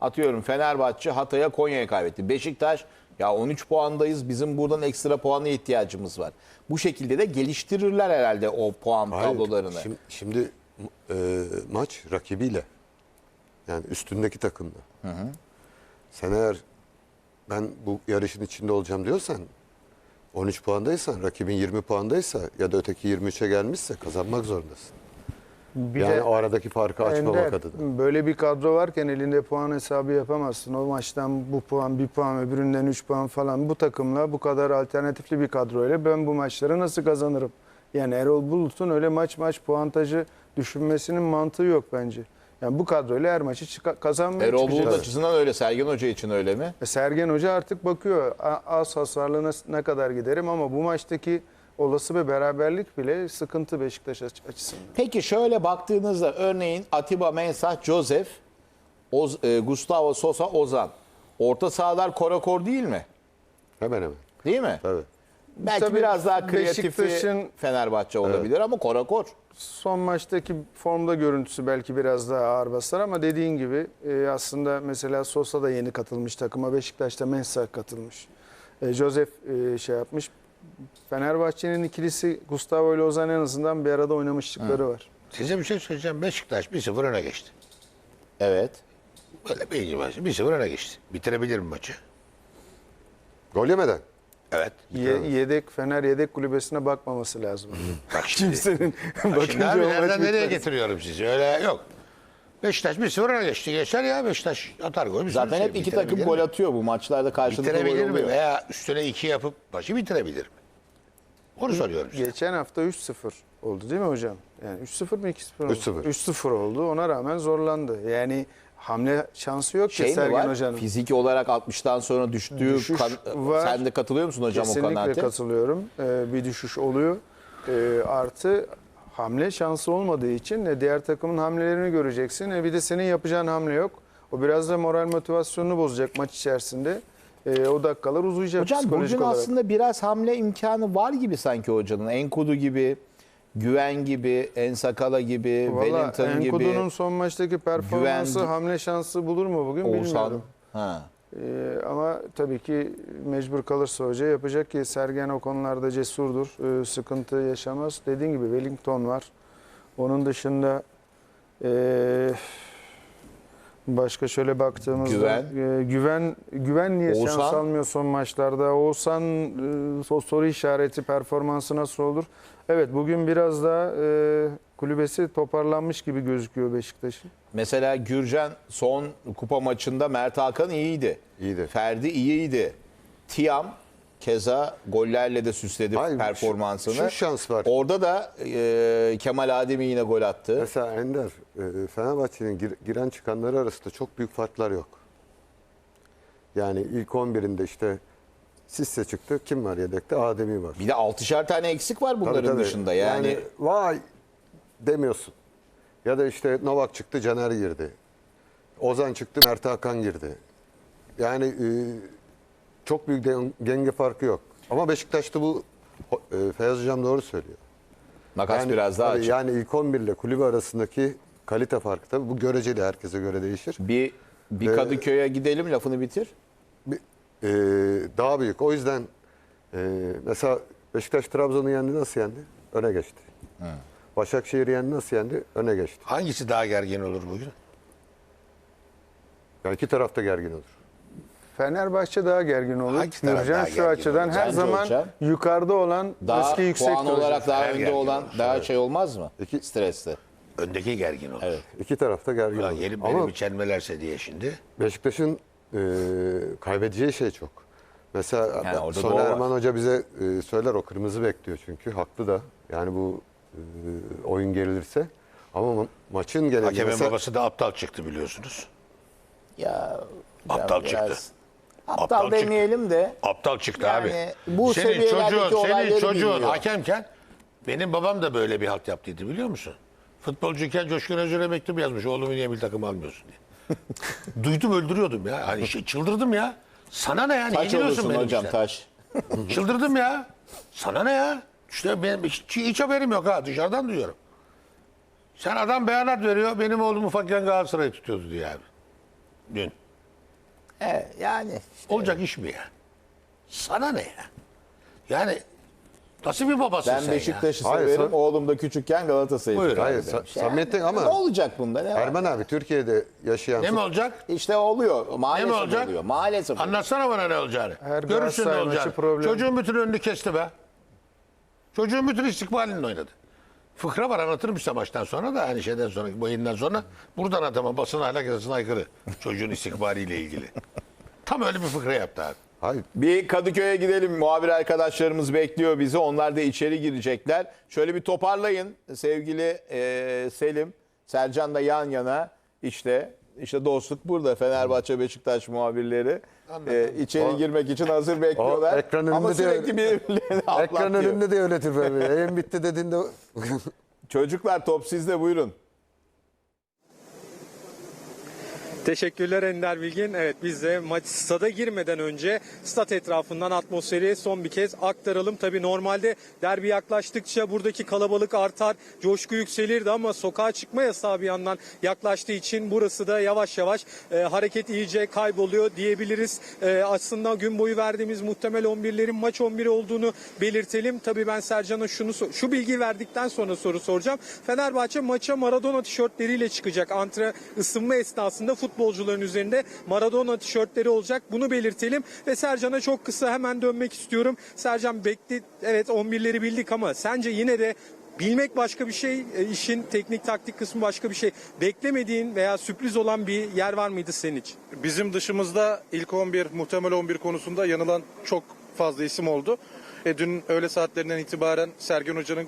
Atıyorum Fenerbahçe Hatay'a Konya'ya kaybetti. Beşiktaş ya 13 puandayız bizim buradan ekstra puana ihtiyacımız var. Bu şekilde de geliştirirler herhalde o puan Hayır, tablolarını. Şimdi, şimdi e, maç rakibiyle. Yani üstündeki takımla. Sen eğer ben bu yarışın içinde olacağım diyorsan 13 puandaysan, rakibin 20 puandaysa ya da öteki 23'e gelmişse kazanmak zorundasın. Bir yani de o aradaki farkı açmamak adına. böyle bir kadro varken elinde puan hesabı yapamazsın. O maçtan bu puan, bir puan, öbüründen 3 puan falan. Bu takımla bu kadar alternatifli bir kadroyla ben bu maçları nasıl kazanırım? Yani Erol Bulut'un öyle maç maç puantajı düşünmesinin mantığı yok bence. Yani bu kadroyla her maçı kazanmaya Erol Bulut açısından öyle, Sergen Hoca için öyle mi? E, Sergen Hoca artık bakıyor az hasarlı ne kadar giderim ama bu maçtaki olası bir beraberlik bile sıkıntı Beşiktaş aç- açısından. Peki şöyle baktığınızda örneğin Atiba Mensah, Joseph, Oz, e, Gustavo Sosa, Ozan. Orta sahalar korakor değil mi? Hemen hemen. Değil mi? Tabii. Belki Tabii biraz daha kreatifi Fenerbahçe olabilir ama korakor. Son maçtaki formda görüntüsü belki biraz daha ağır basar ama dediğin gibi e, aslında mesela Sosa da yeni katılmış takıma. Beşiktaş'ta Mensah katılmış. E, Joseph e, şey yapmış. Fenerbahçe'nin ikilisi Gustavo ile Ozan en azından bir arada oynamışlıkları var. Size bir şey söyleyeceğim. Beşiktaş 1-0 öne geçti. Evet. Böyle bir maçı 1-0 öne geçti. Bitirebilir mi maçı? Gol yemeden. Evet. Ye- yedek Fener yedek kulübesine bakmaması lazım. Bak şimdi. Kimsenin Bak şimdi abi nereden nereye getiriyorum sizi? Öyle yok. Beşiktaş 1-0 öne geçti. Geçer ya Beşiktaş atar gol. bir Zaten hep iki takım gol atıyor bu maçlarda karşılıklı gol Bitirebilir mi? oluyor. Veya üstüne 2 yapıp maçı bitirebilir mi? Onu soruyorum size. Geçen hafta 3-0 oldu değil mi hocam? Yani 3-0 mı 2-0 oldu? 3-0. 3-0 oldu. Ona rağmen zorlandı. Yani hamle şansı yok Şey ki mi Sergen var? Hoca'nın. Fiziki olarak 60'tan sonra düştüğü Düşüş kan- var. sen de katılıyor musun hocam o Kesinlikle kanaate? katılıyorum. Ee, bir düşüş oluyor. Ee, artı hamle şansı olmadığı için e, diğer takımın hamlelerini göreceksin. E, bir de senin yapacağın hamle yok. O biraz da moral motivasyonunu bozacak maç içerisinde. E, o dakikalar uzayacak Hocam psikolojik bugün olarak. aslında biraz hamle imkanı var gibi sanki hocanın. Enkudu gibi, Güven gibi, Ensakala gibi, Valla Wellington Enkudu'nun gibi, son maçtaki performansı Güven- hamle şansı bulur mu bugün Oğuzhan. bilmiyorum. Ha. Ee, ama tabii ki mecbur kalırsa hoca yapacak ki Sergen o konularda cesurdur. Ee, sıkıntı yaşamaz. Dediğin gibi Wellington var. Onun dışında ee, başka şöyle baktığımızda Güven. ee, güven güven niye şans Oğuzhan. almıyor son maçlarda? Oğuzhan o soru işareti performansı nasıl olur? Evet bugün biraz daha ee, kulübesi toparlanmış gibi gözüküyor Beşiktaş'ın. Mesela Gürcan son kupa maçında Mert Hakan iyiydi. İyiydi. Ferdi iyiydi. Tiam keza gollerle de süsledi Hayır, şu- performansını. şu şans var. Orada da e, Kemal Ademi yine gol attı. Mesela Ender, e, Fenerbahçe'nin gir- giren çıkanları arasında çok büyük farklar yok. Yani ilk 11'inde işte Sisse çıktı. Kim var yedekte? Ademi var. Bir de altışar tane eksik var bunların Tabii, tabii. dışında. Yani, vay demiyorsun. Ya da işte Novak çıktı, Caner girdi. Ozan çıktı, Mert Hakan girdi. Yani e, çok büyük den- denge farkı yok. Ama Beşiktaş'ta bu e, Feyyaz Hocam doğru söylüyor. makas biraz daha tabii açık. Yani ilk 11 ile kulübe arasındaki kalite farkı tabii bu göreceli herkese göre değişir. Bir bir Ee, Kadıköy'e gidelim lafını bitir. Bir- e, daha büyük. O yüzden e, mesela Beşiktaş Trabzon'u yendi nasıl yendi? Öne geçti. Başakşehir'i yendi nasıl yendi? Öne geçti. Hangisi daha gergin olur bugün? Yani iki tarafta gergin olur. Fenerbahçe daha gergin olur. Hangi taraf Gürcan daha şu gergin açıdan olur? her Bence zaman hocam. yukarıda olan Daha eski yüksek puan olarak daha Her önde gergin olan olur. daha şey olmaz mı? İki- Stresli. Öndeki gergin olur. Evet. İki tarafta gergin Ulan olur. gelip Ama beni bir çelmelerse diye şimdi. Beşiktaş'ın e, kaybedeceği şey çok. Mesela Yani orada Soner var. Erman Hoca bize e, söyler o kırmızı bekliyor çünkü haklı da. Yani bu oyun gerilirse. Ama ma- maçın genelinde Hakemin mesela- babası da aptal çıktı biliyorsunuz. Ya Aptal biraz- çıktı. Aptal, Aptal çıktı. demeyelim de Aptal çıktı Yani abi. bu senin çocuğun, senin çocuğun bilmiyor. hakemken benim babam da böyle bir halt yaptıydı biliyor musun? Futbolcuyken Coşkun Özür'e mektup yazmış. Oğlumu niye milli takım almıyorsun diye. Duydum öldürüyordum ya. Hani şey, çıldırdım ya. Sana ne ya? Taş olursun hocam işe? taş. Çıldırdım ya. Sana ne ya? İşte benim hiç, hiç haberim yok ha. Dışarıdan duyuyorum. Sen adam beyanat veriyor. Benim oğlum ufakken Galatasaray'ı tutuyordu diye abi. Dün. Evet, yani Olacak iş mi ya? Sana ne ya? Yani nasıl bir babasın ben sen Beşiktaş'ı Hayır, severim. sen- Oğlum da küçükken Galatasaray'ı Buyur. tutardı Hayır, demiş. sa- samimiyetten ama- Ne olacak bunda ne var? Erman abi Türkiye'de yaşayan ya? Ne mi olacak? İşte oluyor. Maalesef Ne mi olacak? oluyor. Maalesef oluyor. Anlatsana bana ne olacağını. Her Görürsün ne Galatasaray maçı olacağını. problem. Çocuğun bütün önünü kesti be. Çocuğun bütün istikbalini oynadı. Fıkra var anlatırım işte maçtan sonra da hani şeyden sonra bu yayından sonra buradan adama basın ahlak yasasına aykırı. Çocuğun istikbaliyle ilgili. Tam öyle bir fıkra yaptı abi. Hayır. Bir Kadıköy'e gidelim. Muhabir arkadaşlarımız bekliyor bizi. Onlar da içeri girecekler. Şöyle bir toparlayın sevgili e, Selim. Sercan da yan yana. İşte işte dostluk burada. Fenerbahçe Beşiktaş muhabirleri. E, içeri O- girmek için hazır bekliyorlar. o ekran Ama sürekli birbirlerini Ekran atlatıyor. önünde de öyledir böyle. Yayın bitti dediğinde Çocuklar top sizde buyurun. Teşekkürler Ender Bilgin. Evet biz de maç stada girmeden önce stat etrafından atmosferi son bir kez aktaralım. Tabii normalde derbi yaklaştıkça buradaki kalabalık artar, coşku yükselirdi ama sokağa çıkma yasağı bir yandan yaklaştığı için burası da yavaş yavaş e, hareket iyice kayboluyor diyebiliriz. E, aslında gün boyu verdiğimiz muhtemel 11'lerin maç 11 olduğunu belirtelim. Tabii ben Sercan'a şunu şu bilgi verdikten sonra soru soracağım. Fenerbahçe maça Maradona tişörtleriyle çıkacak. Antre ısınma esnasında futbolcuların üzerinde Maradona tişörtleri olacak. Bunu belirtelim ve Sercan'a çok kısa hemen dönmek istiyorum. Sercan bekle evet 11'leri bildik ama sence yine de Bilmek başka bir şey, e, işin teknik taktik kısmı başka bir şey. Beklemediğin veya sürpriz olan bir yer var mıydı senin için? Bizim dışımızda ilk 11, muhtemel 11 konusunda yanılan çok fazla isim oldu. E, dün öğle saatlerinden itibaren Sergen Hoca'nın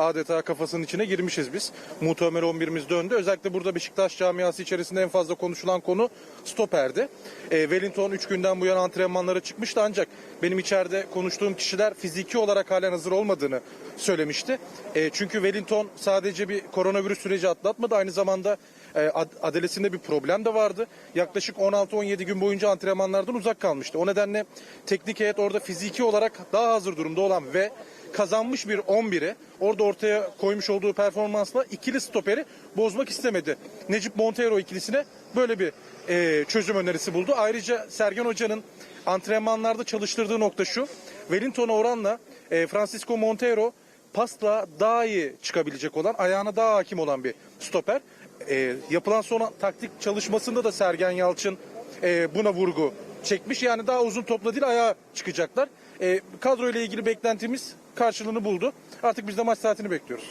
adeta kafasının içine girmişiz biz. Muhtemel 11'imiz döndü. Özellikle burada Beşiktaş camiası içerisinde en fazla konuşulan konu stoperdi. E, Wellington 3 günden bu yana antrenmanlara çıkmıştı ancak benim içeride konuştuğum kişiler fiziki olarak halen hazır olmadığını söylemişti. E, çünkü Wellington sadece bir koronavirüs süreci atlatmadı aynı zamanda e, ad- adalesinde bir problem de vardı. Yaklaşık 16-17 gün boyunca antrenmanlardan uzak kalmıştı. O nedenle teknik heyet orada fiziki olarak daha hazır durumda olan ve kazanmış bir 11'i orada ortaya koymuş olduğu performansla ikili stoperi bozmak istemedi. Necip Montero ikilisine böyle bir e, çözüm önerisi buldu. Ayrıca Sergen Hoca'nın antrenmanlarda çalıştırdığı nokta şu. Wellington'a oranla e, Francisco Montero pasla daha iyi çıkabilecek olan, ayağına daha hakim olan bir stoper. E, yapılan son taktik çalışmasında da Sergen Yalçın e, buna vurgu çekmiş. Yani daha uzun topla değil ayağa çıkacaklar. E, kadro ile ilgili beklentimiz karşılığını buldu. Artık biz de maç saatini bekliyoruz.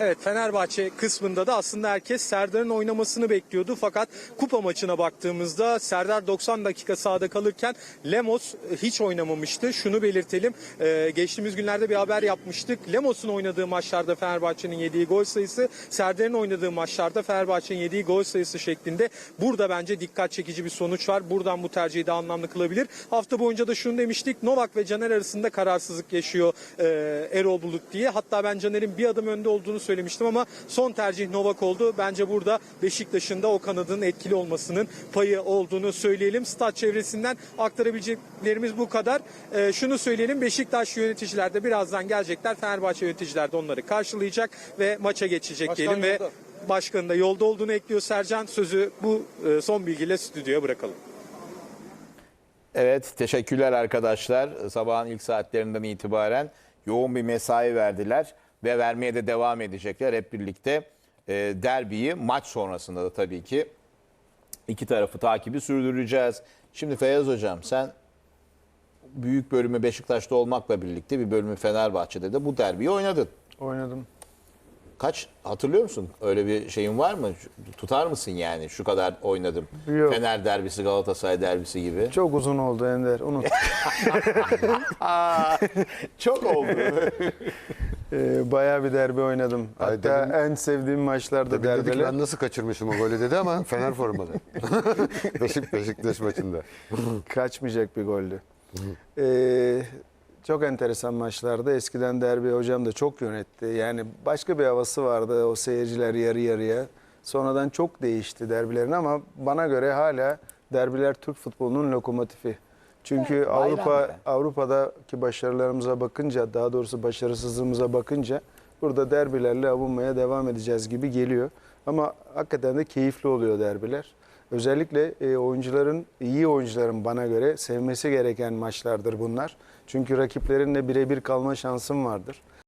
Evet Fenerbahçe kısmında da aslında herkes Serdar'ın oynamasını bekliyordu. Fakat kupa maçına baktığımızda Serdar 90 dakika sahada kalırken Lemos e, hiç oynamamıştı. Şunu belirtelim. Ee, geçtiğimiz günlerde bir haber yapmıştık. Lemos'un oynadığı maçlarda Fenerbahçe'nin yediği gol sayısı, Serdar'ın oynadığı maçlarda Fenerbahçe'nin yediği gol sayısı şeklinde. Burada bence dikkat çekici bir sonuç var. Buradan bu tercihi de anlamlı kılabilir. Hafta boyunca da şunu demiştik. Novak ve Caner arasında kararsızlık yaşıyor e, Erol Bulut diye. Hatta ben Caner'in bir adım önde olduğunu söylemiştim ama son tercih Novak oldu. Bence burada Beşiktaş'ın da o kanadın etkili olmasının payı olduğunu söyleyelim. Stat çevresinden aktarabileceklerimiz bu kadar. Ee, şunu söyleyelim Beşiktaş yöneticiler de birazdan gelecekler. Fenerbahçe yöneticiler de onları karşılayacak ve maça geçecek Başkan diyelim ve başkanın da yolda olduğunu ekliyor Sercan. Sözü bu e, son bilgiyle stüdyoya bırakalım. Evet teşekkürler arkadaşlar. Sabahın ilk saatlerinden itibaren yoğun bir mesai verdiler ve vermeye de devam edecekler hep birlikte. E, derbiyi maç sonrasında da tabii ki iki tarafı takibi sürdüreceğiz. Şimdi Feyyaz Hocam sen büyük bölümü Beşiktaş'ta olmakla birlikte bir bölümü Fenerbahçe'de de bu derbiyi oynadın. Oynadım. Kaç hatırlıyor musun? Öyle bir şeyin var mı? Tutar mısın yani şu kadar oynadım. Yok. Fener derbisi, Galatasaray derbisi gibi. Çok uzun oldu Ender. Unut. Çok oldu. Ee, bayağı bir derbi oynadım. Ay, Hatta dedim- en sevdiğim maçlarda Demin dedik ben nasıl kaçırmışım o golü dedi ama Fener formalı. Beşik, Beşiktaş maçında. Kaçmayacak bir goldü. Ee, çok enteresan maçlarda. Eskiden derbi hocam da çok yönetti. Yani başka bir havası vardı o seyirciler yarı yarıya. Sonradan çok değişti derbilerin ama bana göre hala derbiler Türk futbolunun lokomotifi. Çünkü bayram Avrupa. Avrupa'daki başarılarımıza bakınca, daha doğrusu başarısızlığımıza bakınca burada derbilerle avunmaya devam edeceğiz gibi geliyor. Ama hakikaten de keyifli oluyor derbiler. Özellikle e, oyuncuların, iyi oyuncuların bana göre sevmesi gereken maçlardır bunlar. Çünkü rakiplerinle birebir kalma şansın vardır.